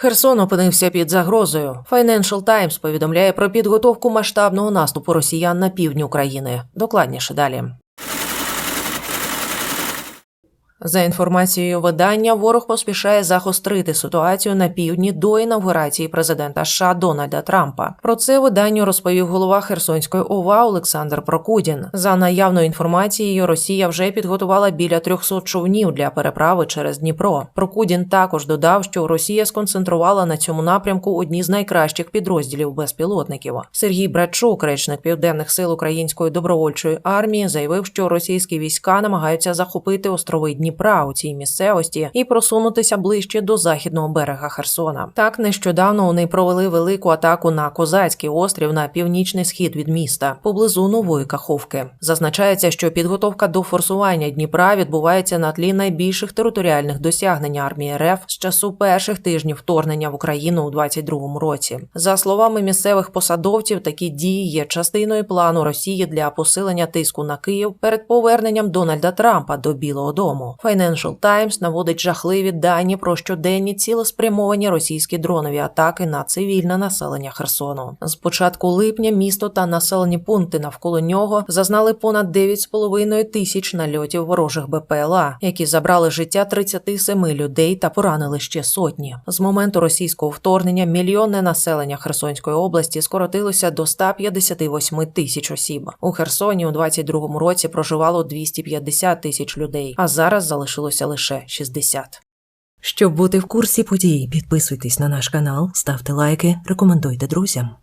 Херсон опинився під загрозою. Financial Times повідомляє про підготовку масштабного наступу росіян на півдні України. Докладніше далі. За інформацією видання, ворог поспішає загострити ситуацію на півдні до інавгурації президента США Дональда Трампа. Про це виданню розповів голова Херсонської ОВА Олександр Прокудін. За наявною інформацією, Росія вже підготувала біля 300 човнів для переправи через Дніпро. Прокудін також додав, що Росія сконцентрувала на цьому напрямку одні з найкращих підрозділів безпілотників. Сергій Братчук, речник південних сил Української добровольчої армії, заявив, що російські війська намагаються захопити острови Дніпра у цій місцевості і просунутися ближче до західного берега Херсона. Так нещодавно вони провели велику атаку на Козацький острів на північний схід від міста, поблизу нової Каховки. Зазначається, що підготовка до форсування Дніпра відбувається на тлі найбільших територіальних досягнень армії РФ з часу перших тижнів вторгнення в Україну у 22-му році. За словами місцевих посадовців, такі дії є частиною плану Росії для посилення тиску на Київ перед поверненням Дональда Трампа до Білого Дому. Financial Times наводить жахливі дані про щоденні цілеспрямовані російські дронові атаки на цивільне населення Херсону. З початку липня місто та населені пункти навколо нього зазнали понад 9,5 тисяч нальотів ворожих БПЛА, які забрали життя 37 людей та поранили ще сотні. З моменту російського вторгнення мільйонне населення Херсонської області скоротилося до 158 тисяч осіб. У Херсоні у 22-му році проживало 250 тисяч людей, а зараз залишилося лише 60. Щоб бути в курсі подій, підписуйтесь на наш канал, ставте лайки, рекомендуйте друзям.